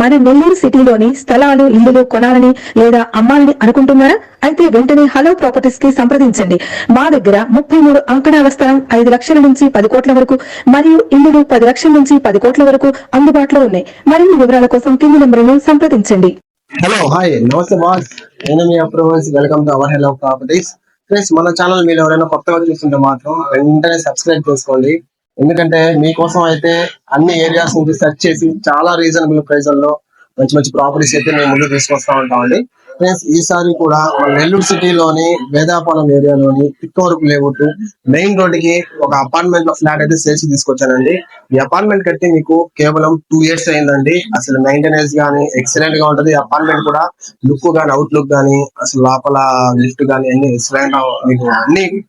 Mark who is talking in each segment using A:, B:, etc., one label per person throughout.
A: మన నెల్లూరు సిటీలోని స్థలాలు ఇల్లులు కొనాలని లేదా అమ్మాలని అనుకుంటున్నారా? అయితే వెంటనే హలో ప్రాపర్టీస్కి సంప్రదించండి. మా దగ్గర ముప్పై మూడు అంకణాల స్థలం ఐదు లక్షల నుంచి పది కోట్ల వరకు మరియు ఇల్లులు పది లక్షల నుంచి పది కోట్ల వరకు అందుబాటులో ఉన్నాయి. మరిన్ని వివరాల కోసం కింది నెంబర్ను సంప్రదించండి.
B: హలో. హాయ్. నమస్తే బాస్. నేను మీ approvals welcome to our hello properties friends మన ఛానల్ మీరు ఎవరైనా కొత్తగా చూస్తుంటే మాత్రం వెంటనే సబ్స్క్రైబ్ చేసుకోండి. ఎందుకంటే మీకోసం అయితే అన్ని ఏరియాస్ నుంచి సెర్చ్ చేసి చాలా రీజనబుల్ ప్రైజ్లలో మంచి మంచి ప్రాపర్టీస్ అయితే మేము ముందు తీసుకొస్తా ఉంటామండి ఫ్రెండ్స్ ఈసారి కూడా మన నెల్లూరు సిటీలోని వేదాపాలెం ఏరియాలోని పిక్కోరుకు లేవుట్ మెయిన్ రోడ్కి ఒక అపార్ట్మెంట్లో ఫ్లాట్ అయితే సేల్స్ తీసుకొచ్చానండి. ఈ అపార్ట్మెంట్ కట్టి మీకు కేవలం టూ ఇయర్స్ అయిందండి. అసలు మెయింటెనెన్స్ గానీ ఎక్సలెంట్గా ఉంటది. అపార్ట్మెంట్ కూడా లుక్ గానీ అవుట్ లుక్ గానీ అసలు లోపల లిఫ్ట్ గానీ అన్ని ఎక్సలెంట్ మీకు అన్ని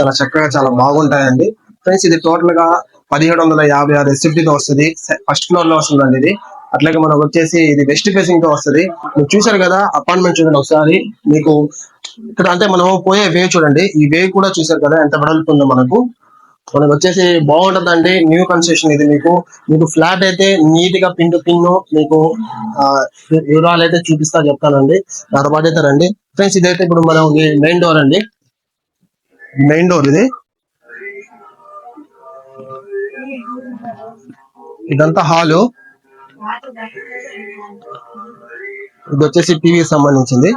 B: చాలా చక్కగా చాలా బాగుంటాయండి. ఫ్రెండ్స్ ఇది టోటల్గా పదిహేడు వందల యాభై ఆరు ఎస్ఎఫ్టీతో వస్తుంది. ఫస్ట్ ఫ్లోర్లో వస్తుందండి ఇది. అట్లాగే మనకు వచ్చేసి ఇది వెస్ట్ ఫేసింగ్తో వస్తుంది. మీరు చూసారు కదా అపార్ట్మెంట్ చూడండి ఒకసారి. మీకు ఇక్కడ అంటే మనం పోయే వే చూడండి. ఈ వే కూడా చూసారు కదా ఎంత వెడల్పుందో మనకు. మనకు వచ్చేసి బాగుంటదండి. న్యూ కన్స్ట్రక్షన్ ఇది మీకు. మీకు ఫ్లాట్ అయితే నీట్గా పిన్ టు మీకు వివరాలు అయితే చూపిస్తా చెప్తానండి. తర్వాత అయితే రండి. ఫ్రెండ్స్ ఇదైతే ఇప్పుడు మనం మెయిన్ డోర్ అండి. మెయిన్ డోర్ ఇది. ఇదంతా హాలు ఇది వచ్చేసి టీవీ సంబంధించింది.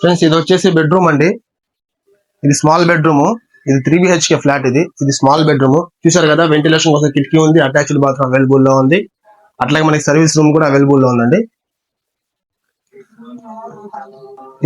B: ఫ్రెండ్స్ ఇది వచ్చేసి బెడ్రూమ్ అండి. ఇది స్మాల్ బెడ్రూమ్ ఇది త్రీ బిహెచ్కే ఫ్లాట్ ఇది. ఇది స్మాల్ బెడ్రూమ్ చూసారు కదా వెంటిలేషన్ కోసం కిటికీ ఉంది అటాచ్డ్ బాత్రూమ్ అవైలబుల్లో ఉంది. అట్లాగే మనకి సర్వీస్ రూమ్ కూడా అవైలబుల్లో ఉందండి.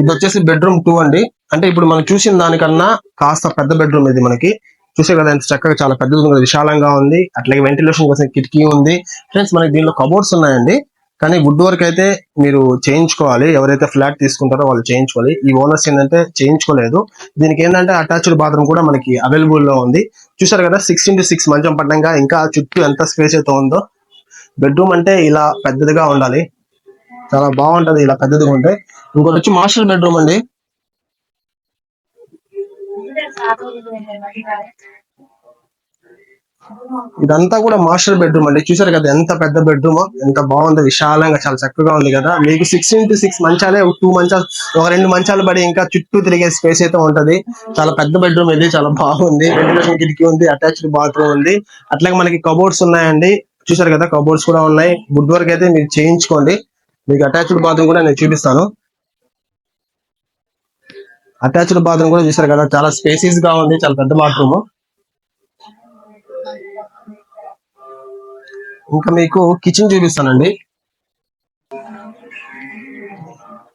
B: ఇది వచ్చేసి బెడ్రూమ్ టూ అండి. అంటే ఇప్పుడు మనం చూసిన దానికన్నా కాస్త పెద్ద బెడ్రూమ్ ఇది మనకి. చూసే కదా ఎంత చక్కగా చాలా పెద్దది ఉంది విశాలంగా ఉంది. అట్లాగే వెంటిలేషన్ కోసం కిటికీ ఉంది. ఫ్రెండ్స్ మనకి దీనిలో కబోర్డ్స్ ఉన్నాయండి. కానీ వుడ్ వర్క్ అయితే మీరు చేయించుకోవాలి. ఎవరైతే ఫ్లాట్ తీసుకుంటారో వాళ్ళు చేయించుకోవాలి. ఈ ఓనర్స్ ఏంటంటే చేయించుకోలేదు. దీనికి ఏంటంటే అటాచ్డ్ బాత్రూమ్ కూడా మనకి అవైలబుల్లో ఉంది. చూసారు కదా సిక్స్ ఇంటూ సిక్స్ మంచం పడ్డంగా ఇంకా చుట్టూ ఎంత స్పేస్ అయితే ఉందో. బెడ్రూమ్ అంటే ఇలా పెద్దదిగా ఉండాలి. చాలా బాగుంటది ఇలా పెద్దదిగా ఉంటే. ఇంకోటి వచ్చి మాస్టర్ బెడ్రూమ్ అండి. ఇదంతా కూడా మాస్టర్ బెడ్రూమ్ అండి. చూసారు కదా ఎంత పెద్ద బెడ్రూమ్ ఎంత బాగుంది విశాలంగా చాలా చక్కగా ఉంది కదా. మీకు సిక్స్ ఇంటూ సిక్స్ మంచాలే టూ మంచాలు ఒక రెండు మంచాలు పడి ఇంకా చుట్టూ తిరిగే స్పేస్ అయితే ఉంటది. చాలా పెద్ద బెడ్రూమ్ ఇది చాలా బాగుంది. వెంటిలేషన్ కిటికీ ఉంది అటాచ్డ్ బాత్రూమ్ ఉంది. అట్లాగే మనకి కబోర్డ్స్ ఉన్నాయండి. చూసారు కదా కబోర్డ్స్ కూడా ఉన్నాయి. వుడ్ వర్క్ అయితే మీరు చేయించుకోండి. మీకు అటాచ్డ్ బాత్రూమ్ కూడా నేను చూపిస్తాను. అటాచ్డ్ బాత్రూమ్ కూడా చూసారు కదా చాలా స్పేసీస్గా ఉంది చాలా పెద్ద బాత్రూమ్ ఇంకా మీకు కిచెన్ చూపిస్తానండి.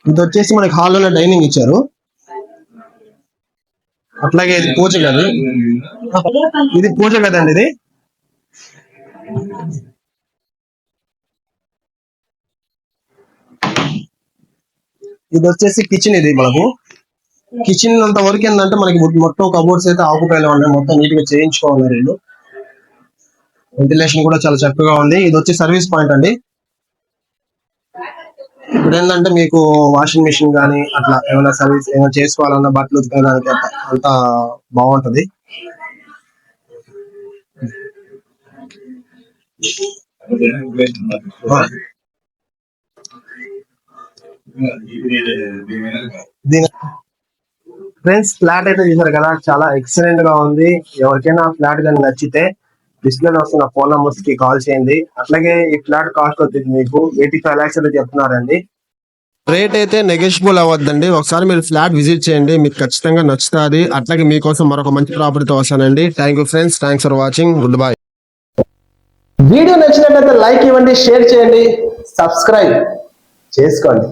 B: ఇది వచ్చేసి మనకి హాల్లోనే డైనింగ్ ఇచ్చారు. అట్లాగే ఇది పూజ గది. ఇది పూజ కదండి ఇది. ఇది వచ్చేసి కిచెన్ ఇది మనకు. కిచెన్ అంత వరకు ఏంటంటే మనకి మొత్తం కబోర్డ్స్ అయితే ఆకుపైన ఉన్నాయి. మొత్తం నీట్గా చేయించుకోవాలి వీళ్ళు వెంటిలేషన్ కూడా చాలా చక్కగా ఉంది. ఇది వచ్చి సర్వీస్ పాయింట్ అండి. ఇప్పుడు ఏంటంటే మీకు వాషింగ్ మిషన్ కానీ అట్లా ఏమైనా సర్వీస్ ఏమైనా చేసుకోవాలన్నా బట్టలు ఉతకడానికి అంత బాగుంటది. దీని ఫ్రెండ్స్ ఫ్లాట్ అయితే చూసారు కదా చాలా ఎక్సలెంట్గా ఉంది. ఎవరికైనా ఫ్లాట్ కానీ నచ్చితే డిస్ప్లే వస్తున్న ఫోన్ నంబర్స్కి కాల్ చేయండి. అట్లాగే ఈ ఫ్లాట్ కాస్ట్ వచ్చేసి మీకు ఎయిటీ ఫైవ్ లాక్స్ అయితే చెప్తున్నారండి. రేట్ అయితే నెగోషియబుల్ అవ్వద్దండి. ఒకసారి మీరు ఫ్లాట్ విజిట్ చేయండి. మీకు ఖచ్చితంగా నచ్చుతుంది. అట్లాగే మీకోసం మరొక మంచి ప్రాపర్టీతో వస్తానండి. Thank you friends thanks for watching good bye video నచ్చినట్లయితే లైక్ ఇవ్వండి షేర్ చేయండి. సబ్స్క్రైబ్ చేసుకోండి.